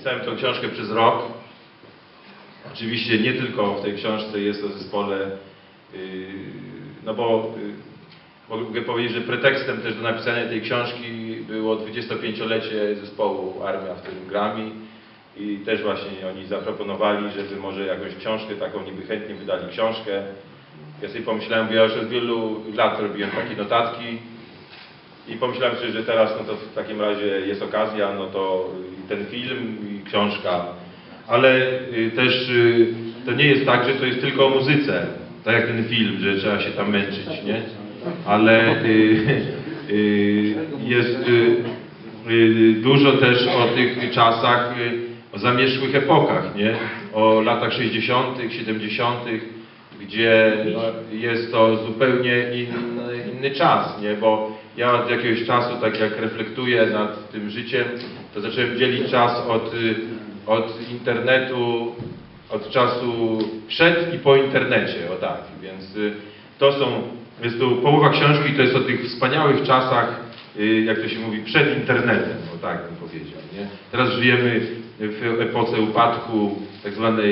Pisałem tą książkę przez rok. Oczywiście nie tylko w tej książce jest o zespole, yy, no bo yy, mogę powiedzieć, że pretekstem też do napisania tej książki było 25-lecie zespołu Armia, w którym grami i też właśnie oni zaproponowali, żeby może jakąś książkę taką niby chętnie wydali książkę. Ja sobie pomyślałem, bo ja już od wielu lat robiłem takie notatki i pomyślałem sobie, że teraz no to w takim razie jest okazja, no to y, ten film i książka. Ale y, też y, to nie jest tak, że to jest tylko o muzyce, tak jak ten film, że trzeba się tam męczyć, nie? Ale jest dużo też o tych czasach, o zamierzchłych epokach, nie? O latach 60., 70., gdzie jest to zupełnie inny, inny czas, nie? Bo ja od jakiegoś czasu, tak jak reflektuję nad tym życiem, to zacząłem dzielić czas od, y, od internetu, od czasu przed i po internecie, o tak. Więc y, to są, jest tu połowa książki, to jest o tych wspaniałych czasach, y, jak to się mówi, przed internetem, o tak bym powiedział, nie? Teraz żyjemy w epoce upadku tak zwanej